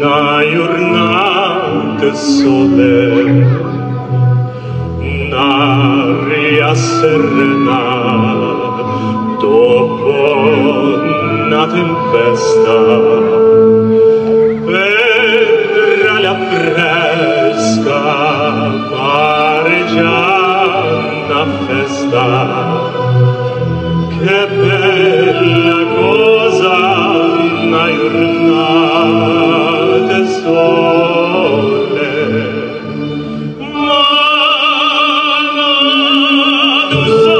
una giornata sole un'aria serena dopo una tempesta. Hallelujah.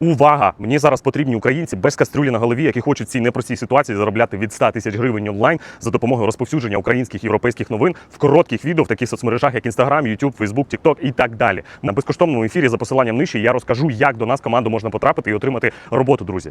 Увага! Мені зараз потрібні українці без кастрюлі на голові, які хочуть в цій непростій ситуації заробляти від 100 тисяч гривень онлайн за допомогою розповсюдження українських європейських новин в коротких відео в таких соцмережах, як Instagram, YouTube, Facebook, TikTok і так далі. На безкоштовному ефірі за посиланням нижче я розкажу, як до нас команду можна потрапити і отримати роботу, друзі.